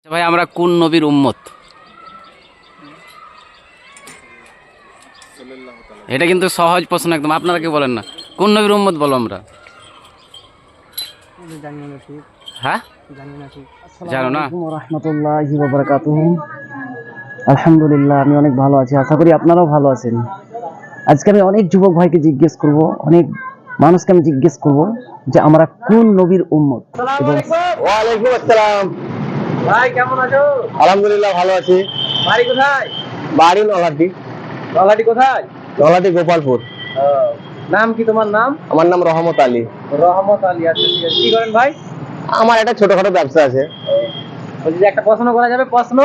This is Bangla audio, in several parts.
আচ্ছা ভাই আমরা কোন নবীর উম্মত? এটা কিন্তু সহজ প্রশ্ন একদম আপনারা কি বলেন না। কোন নবীর উম্মত বলো আমরা? হ্যাঁ? জানি না ঠিক। জানো না? রহমতুল্লাহি আলহামদুলিল্লাহ আমি অনেক ভালো আছি। আশা করি আপনারাও ভালো আছেন। আজকে আমি অনেক যুবক ভাইকে জিজ্ঞেস করব অনেক মানুষকে আমি জিজ্ঞেস করব যে আমরা কোন নবীর উম্মত? এবং ওয়ালাইকুম আসসালাম। ভাই কেমন আছো? আলহামদুলিল্লাহ ভালো আছি। বাড়ি কোথায়? বাড়ি নলাটি গলাটি কোথায়? নলাটি গোপালপুর। নাম কি তোমার নাম? আমার নাম রহমত আলী। রহমত আলী আচ্ছা কি করেন ভাই? আমার একটা ছোটখাটো ব্যবসা আছে। বলছি একটা প্রশ্ন করা যাবে প্রশ্ন?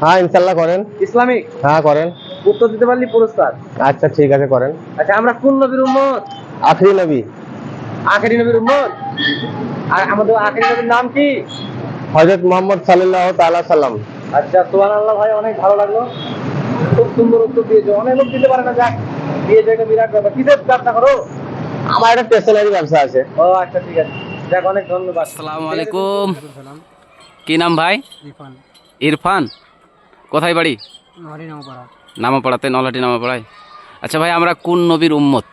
হ্যাঁ ইনশাল্লাহ করেন। ইসলামিক? হ্যাঁ করেন। উত্তর দিতে পারলি পুরস্কার। আচ্ছা ঠিক আছে করেন। আচ্ছা আমরা কোন নবীর উম্মত? আখরি নবী। আখেরি নবীর উম্মত? আর আমাদের আখেরি নবীর নাম কি? হজরত মোহাম্মদ সাল্লাহ তাআলা সাল্লাম। আচ্ছা সোহান আল্লাহ ভাই অনেক ভালো লাগল। খুব সুন্দর উত্তর দিয়েছ। অনেক লোক দিতে পারে না যাক। দিয়েছ একটা বিরাট ব্যাপার। কিসের ব্যবসা করো? আমার একটা স্টেশনারি ব্যবসা আছে। ও আচ্ছা ঠিক আছে। যাক অনেক ধন্যবাদ। আসসালামু আলাইকুম। কি নাম ভাই? ইরফান। ইরফান? কোথায় বাড়ি? নামপাড়া নামাপাড়াতে নলাটি নামাপাড়ায়। আচ্ছা ভাই আমরা কোন নবীর উম্মত?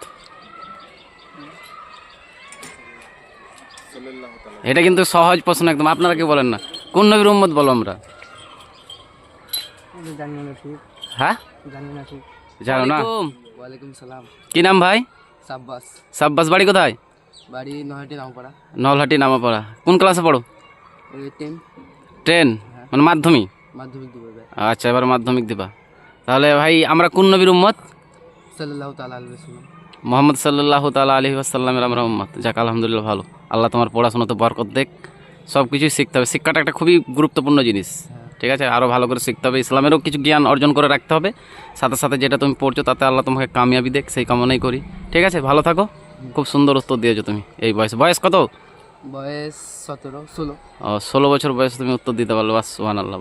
এটা কিন্তু সহজ প্রশ্ন একদম আপনারা কি বলেন না। কোন নবীর উম্মত বলো আমরা? জানি না ঠিক। হ্যাঁ? না জানো না? কি নাম ভাই? সাব্বাস। সাব্বাস বাড়ি কোথায়? বাড়ি নামপাড়া নলহাটি নামাপাড়া কোন ক্লাসে পড়ো? টেন। টেন? মানে মাধ্যমিক? মাধ্যমিক দেবো আচ্ছা এবার মাধ্যমিক দিবা। তাহলে ভাই আমরা কোন নবীর উম্মত? সাল্লাহ তালা মোহাম্মদ সাল্লাহ তালা আলহি আসাল্লামের আমরা উম্মত। যাক আলহামদুলিল্লাহ ভালো। আল্লাহ তোমার পড়াশোনাতে বরকত দেখ সব কিছুই শিখতে হবে। শিক্ষাটা একটা খুবই গুরুত্বপূর্ণ জিনিস ঠিক আছে? আরও ভালো করে শিখতে হবে। ইসলামেরও কিছু জ্ঞান অর্জন করে রাখতে হবে। সাথে সাথে যেটা তুমি পড়ছো তাতে আল্লাহ তোমাকে কামিয়াবি দেখ সেই কামনাই করি। ঠিক আছে? ভালো থাকো। খুব সুন্দর উত্তর দিয়েছ তুমি এই বয়স। বয়স কত? বয়স সতেরো ষোলো। ও, ষোলো বছর বয়সে তুমি উত্তর দিতে পারল বাস সোহান আল্লাহ